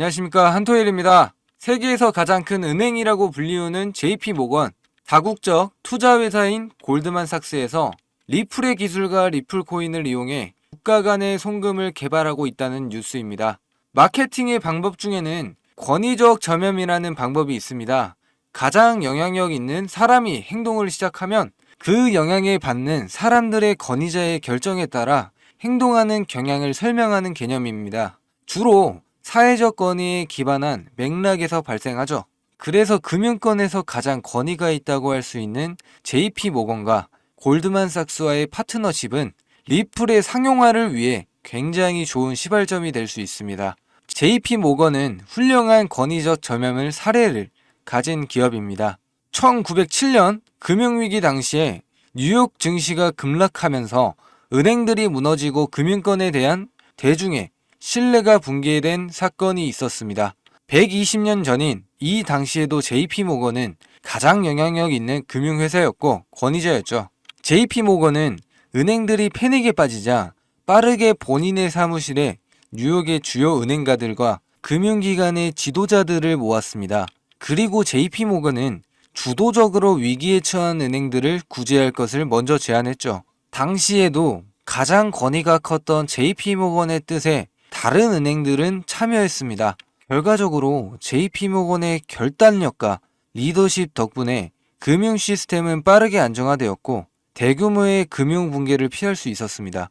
안녕하십니까 한토일입니다. 세계에서 가장 큰 은행이라고 불리우는 JP 모건 다국적 투자 회사인 골드만삭스에서 리플의 기술과 리플 코인을 이용해 국가 간의 송금을 개발하고 있다는 뉴스입니다. 마케팅의 방법 중에는 권위적 전염이라는 방법이 있습니다. 가장 영향력 있는 사람이 행동을 시작하면 그 영향에 받는 사람들의 권위자의 결정에 따라 행동하는 경향을 설명하는 개념입니다. 주로 사회적 권위에 기반한 맥락에서 발생하죠. 그래서 금융권에서 가장 권위가 있다고 할 수 있는 JP 모건과 골드만삭스와의 파트너십은 리플의 상용화를 위해 굉장히 좋은 시발점이 될 수 있습니다. JP 모건은 훌륭한 권위적 전염을 사례를 가진 기업입니다. 1907년 금융위기 당시에 뉴욕 증시가 급락하면서 은행들이 무너지고 금융권에 대한 대중의 신뢰가 붕괴된 사건이 있었습니다. 120년 전인 이 당시에도 JP 모건은 가장 영향력 있는 금융회사였고 권위자였죠. JP 모건은 은행들이 패닉에 빠지자 빠르게 본인의 사무실에 뉴욕의 주요 은행가들과 금융기관의 지도자들을 모았습니다. 그리고 JP 모건은 주도적으로 위기에 처한 은행들을 구제할 것을 먼저 제안했죠. 당시에도 가장 권위가 컸던 JP 모건의 뜻에 다른 은행들은 참여했습니다. 결과적으로 JP 모건의 결단력과 리더십 덕분에 금융 시스템은 빠르게 안정화되었고 대규모의 금융 붕괴를 피할 수 있었습니다.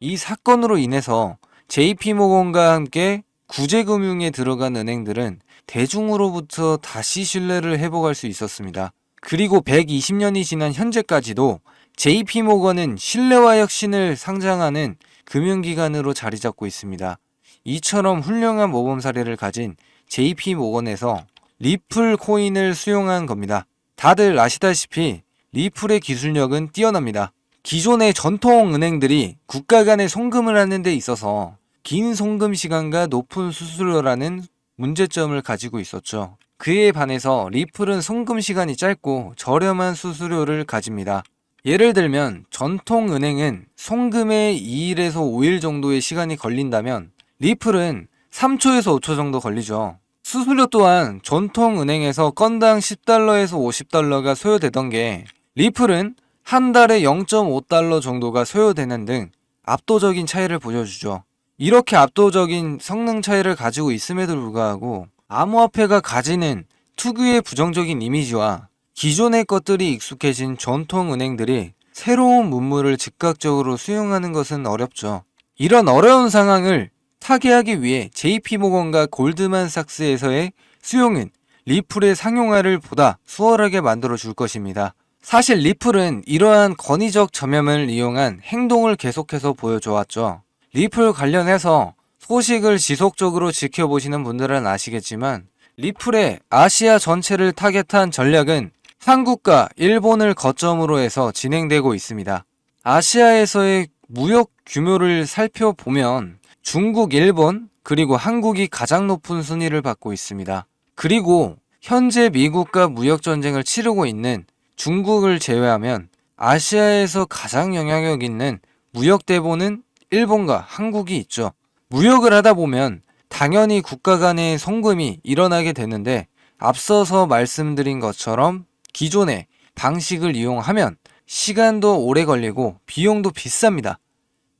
이 사건으로 인해서 JP 모건과 함께 구제금융에 들어간 은행들은 대중으로부터 다시 신뢰를 회복할 수 있었습니다. 그리고 120년이 지난 현재까지도 JP 모건은 신뢰와 혁신을 상장하는 금융기관으로 자리 잡고 있습니다. 이처럼 훌륭한 모범 사례를 가진 JP 모건에서 리플 코인을 수용한 겁니다. 다들 아시다시피 리플의 기술력은 뛰어납니다. 기존의 전통 은행들이 국가 간의 송금을 하는 데 있어서 긴 송금 시간과 높은 수수료라는 문제점을 가지고 있었죠. 그에 반해서 리플은 송금 시간이 짧고 저렴한 수수료를 가집니다. 예를 들면 전통 은행은 송금에 2일에서 5일 정도의 시간이 걸린다면 리플은 3초에서 5초 정도 걸리죠. 수수료 또한 전통 은행에서 건당 10달러에서 50달러가 소요되던 게 리플은 한 달에 0.5달러 정도가 소요되는 등 압도적인 차이를 보여주죠. 이렇게 압도적인 성능 차이를 가지고 있음에도 불구하고 암호화폐가 가지는 특유의 부정적인 이미지와 기존의 것들이 익숙해진 전통 은행들이 새로운 문물을 즉각적으로 수용하는 것은 어렵죠. 이런 어려운 상황을 타개하기 위해 JP모건과 골드만삭스에서의 수용은 리플의 상용화를 보다 수월하게 만들어 줄 것입니다. 사실 리플은 이러한 권위적 전염을 이용한 행동을 계속해서 보여줘 왔죠. 리플 관련해서 소식을 지속적으로 지켜보시는 분들은 아시겠지만 리플의 아시아 전체를 타겟한 전략은 한국과 일본을 거점으로 해서 진행되고 있습니다. 아시아에서의 무역 규모를 살펴보면 중국, 일본, 그리고 한국이 가장 높은 순위를 받고 있습니다. 그리고 현재 미국과 무역 전쟁을 치르고 있는 중국을 제외하면 아시아에서 가장 영향력 있는 무역 대본은 일본과 한국이 있죠. 무역을 하다 보면 당연히 국가 간의 송금이 일어나게 되는데 앞서서 말씀드린 것처럼 기존의 방식을 이용하면 시간도 오래 걸리고 비용도 비쌉니다.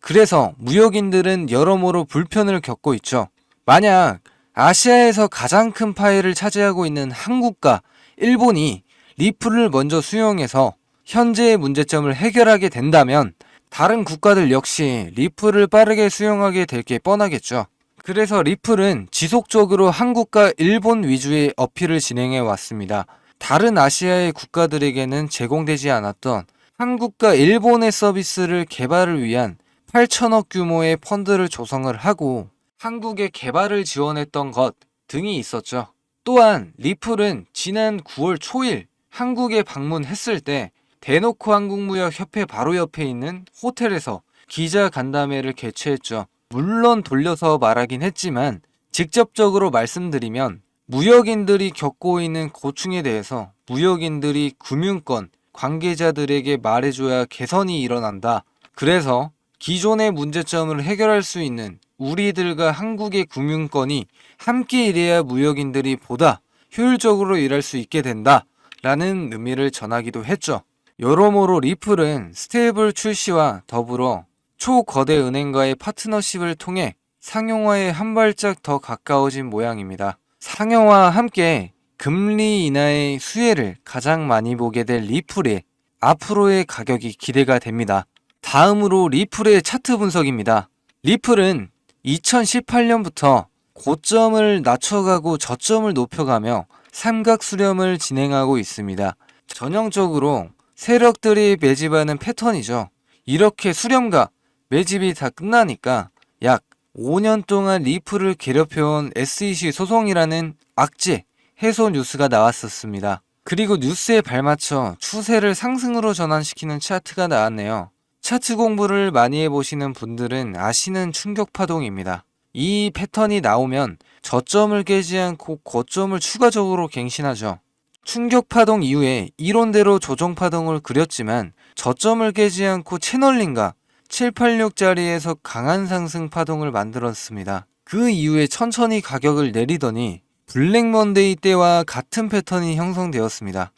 그래서 무역인들은 여러모로 불편을 겪고 있죠. 만약 아시아에서 가장 큰 파일을 차지하고 있는 한국과 일본이 리플을 먼저 수용해서 현재의 문제점을 해결하게 된다면 다른 국가들 역시 리플을 빠르게 수용하게 될 게 뻔하겠죠. 그래서 리플은 지속적으로 한국과 일본 위주의 어필을 진행해 왔습니다. 다른 아시아의 국가들에게는 제공되지 않았던 한국과 일본의 서비스를 개발을 위한 8천억 규모의 펀드를 조성을 하고 한국의 개발을 지원했던 것 등이 있었죠. 또한 리플은 지난 9월 초일 한국에 방문했을 때 대놓고 한국무역협회 바로 옆에 있는 호텔에서 기자 간담회를 개최했죠. 물론 돌려서 말하긴 했지만 직접적으로 말씀드리면 무역인들이 겪고 있는 고충에 대해서 무역인들이 금융권 관계자들에게 말해줘야 개선이 일어난다. 그래서 기존의 문제점을 해결할 수 있는 우리들과 한국의 금융권이 함께 일해야 무역인들이 보다 효율적으로 일할 수 있게 된다. 라는 의미를 전하기도 했죠. 여러모로 리플은 스테이블 출시와 더불어 초거대 은행과의 파트너십을 통해 상용화에 한 발짝 더 가까워진 모양입니다. 상용화와 함께 금리 인하의 수혜를 가장 많이 보게 될 리플의 앞으로의 가격이 기대가 됩니다. 다음으로 리플의 차트 분석입니다. 리플은 2018년부터 고점을 낮춰가고 저점을 높여가며 삼각 수렴을 진행하고 있습니다. 전형적으로 세력들이 매집하는 패턴이죠. 이렇게 수렴과 매집이 다 끝나니까 약 5년 동안 리플을 괴롭혀온 SEC 소송이라는 악재 해소 뉴스가 나왔었습니다. 그리고 뉴스에 발맞춰 추세를 상승으로 전환시키는 차트가 나왔네요. 차트 공부를 많이 해보시는 분들은 아시는 충격 파동입니다. 이 패턴이 나오면 저점을 깨지 않고 고점을 추가적으로 갱신하죠. 충격 파동 이후에 이론대로 조정 파동을 그렸지만 저점을 깨지 않고 채널링과 786자리에서 강한 상승 파동을 만들었습니다. 그 이후에 천천히 가격을 내리더니 블랙 먼데이 때와 같은 패턴이 형성되었습니다.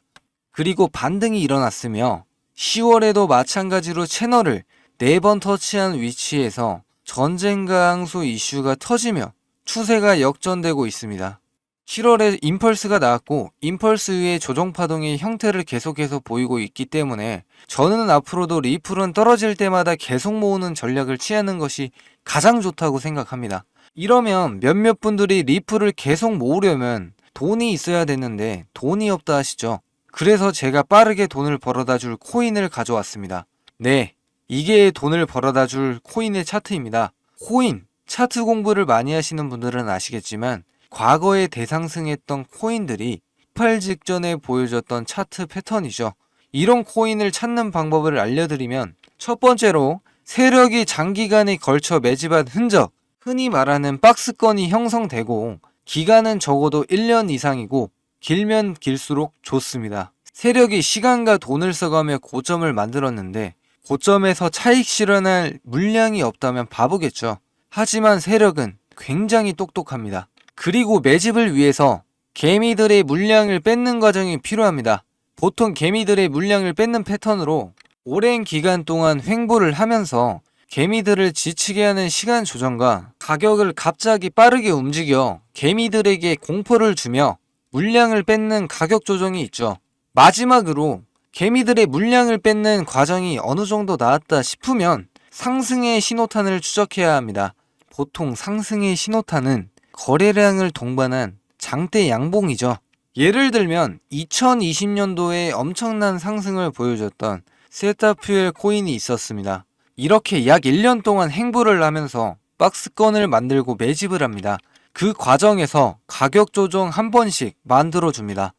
그리고 반등이 일어났으며 10월에도 마찬가지로 채널을 4번 터치한 위치에서 전쟁과 항소 이슈가 터지며 추세가 역전되고 있습니다. 7월에 임펄스가 나왔고 임펄스 위에 조정 파동의 형태를 계속해서 보이고 있기 때문에 저는 앞으로도 리플은 떨어질 때마다 계속 모으는 전략을 취하는 것이 가장 좋다고 생각합니다. 이러면 몇몇 분들이 리플을 계속 모으려면 돈이 있어야 되는데 돈이 없다 하시죠. 그래서 제가 빠르게 돈을 벌어다 줄 코인을 가져왔습니다. 네, 이게 돈을 벌어다 줄 코인의 차트입니다. 코인, 차트 공부를 많이 하시는 분들은 아시겠지만 과거에 대상승했던 코인들이 폭발 직전에 보여줬던 차트 패턴이죠. 이런 코인을 찾는 방법을 알려드리면 첫 번째로 세력이 장기간에 걸쳐 매집한 흔적, 흔히 말하는 박스권이 형성되고 기간은 적어도 1년 이상이고 길면 길수록 좋습니다. 세력이 시간과 돈을 써가며 고점을 만들었는데 고점에서 차익 실현할 물량이 없다면 바보겠죠. 하지만 세력은 굉장히 똑똑합니다. 그리고 매집을 위해서 개미들의 물량을 뺏는 과정이 필요합니다. 보통 개미들의 물량을 뺏는 패턴으로 오랜 기간 동안 횡보를 하면서 개미들을 지치게 하는 시간 조정과 가격을 갑자기 빠르게 움직여 개미들에게 공포를 주며 물량을 뺏는 가격 조정이 있죠. 마지막으로 개미들의 물량을 뺏는 과정이 어느 정도 나왔다 싶으면 상승의 신호탄을 추적해야 합니다. 보통 상승의 신호탄은 거래량을 동반한 장대 양봉이죠. 예를 들면 2020년도에 엄청난 상승을 보여줬던 세타퓨엘 코인이 있었습니다. 이렇게 약 1년 동안 행보를 하면서 박스권을 만들고 매집을 합니다. 그 과정에서 가격 조정 한 번씩 만들어 줍니다.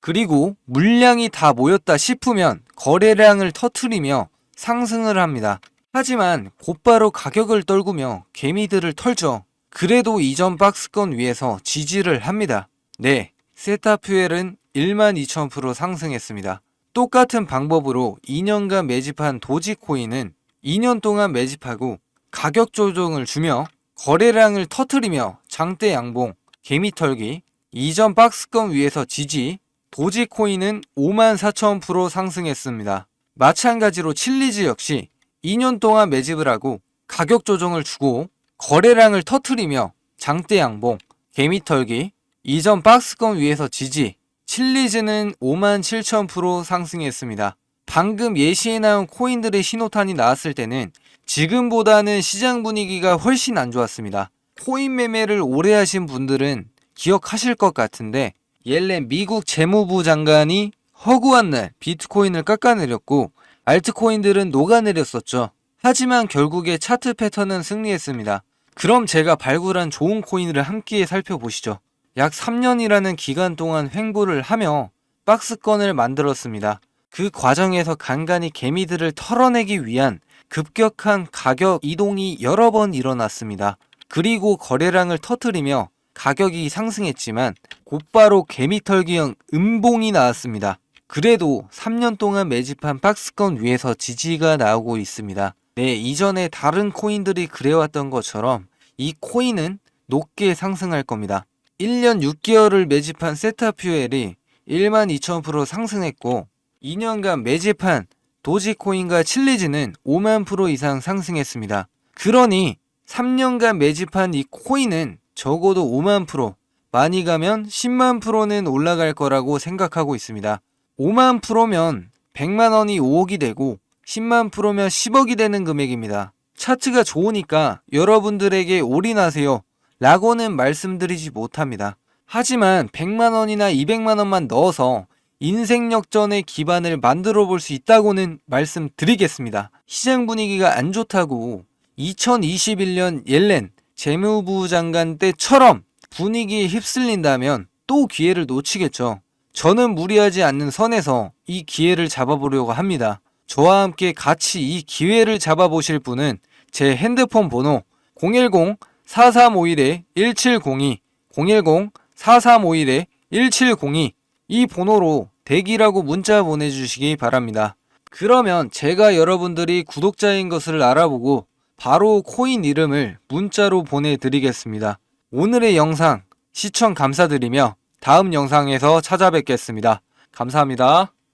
그리고 물량이 다 모였다 싶으면 거래량을 터트리며 상승을 합니다. 하지만 곧바로 가격을 떨구며 개미들을 털죠. 그래도 이전 박스권 위에서 지지를 합니다. 네, 세타퓨엘은 12,000% 상승했습니다. 똑같은 방법으로 2년간 매집한 도지코인은 2년 동안 매집하고 가격 조정을 주며 거래량을 터트리며 장대 양봉, 개미 털기, 이전 박스권 위에서 지지, 도지코인은 54,000% 상승했습니다. 마찬가지로 칠리즈 역시 2년 동안 매집을 하고 가격 조정을 주고 거래량을 터트리며 장대 양봉, 개미 털기, 이전 박스권 위에서 지지, 칠리즈는 57,000% 상승했습니다. 방금 예시에 나온 코인들의 신호탄이 나왔을 때는 지금보다는 시장 분위기가 훨씬 안 좋았습니다. 코인 매매를 오래 하신 분들은 기억하실 것 같은데 옐렌 미국 재무부 장관이 허구한 날 비트코인을 깎아내렸고 알트코인들은 녹아내렸었죠. 하지만 결국에 차트 패턴은 승리했습니다. 그럼 제가 발굴한 좋은 코인을 함께 살펴보시죠. 약 3년이라는 기간 동안 횡보를 하며 박스권을 만들었습니다. 그 과정에서 간간히 개미들을 털어내기 위한 급격한 가격 이동이 여러 번 일어났습니다. 그리고 거래량을 터트리며 가격이 상승했지만 곧바로 개미 털기형 음봉이 나왔습니다. 그래도 3년 동안 매집한 박스권 위에서 지지가 나오고 있습니다. 네, 이전에 다른 코인들이 그래왔던 것처럼 이 코인은 높게 상승할 겁니다. 1년 6개월을 매집한 세타퓨엘이 1만 2천% 상승했고 2년간 매집한 도지코인과 칠리즈는 5만 프로 이상 상승했습니다. 그러니 3년간 매집한 이 코인은 적어도 5만 프로, 많이 가면 10만 프로는 올라갈 거라고 생각하고 있습니다. 5만 프로면 100만 원이 5억이 되고 10만 프로면 10억이 되는 금액입니다. 차트가 좋으니까 여러분들에게 올인하세요. 라고는 말씀드리지 못합니다. 하지만 100만 원이나 200만 원만 넣어서 인생 역전의 기반을 만들어 볼 수 있다고는 말씀드리겠습니다. 시장 분위기가 안 좋다고 2021년 옐렌 재무부 장관 때처럼 분위기에 휩쓸린다면 또 기회를 놓치겠죠. 저는 무리하지 않는 선에서 이 기회를 잡아보려고 합니다. 저와 함께 같이 이 기회를 잡아보실 분은 제 핸드폰 번호 010-4351-1702, 010-4351-1702 이 번호로 대기라고 문자 보내주시기 바랍니다. 그러면 제가 여러분들이 구독자인 것을 알아보고 바로 코인 이름을 문자로 보내드리겠습니다. 오늘의 영상 시청 감사드리며 다음 영상에서 찾아뵙겠습니다. 감사합니다.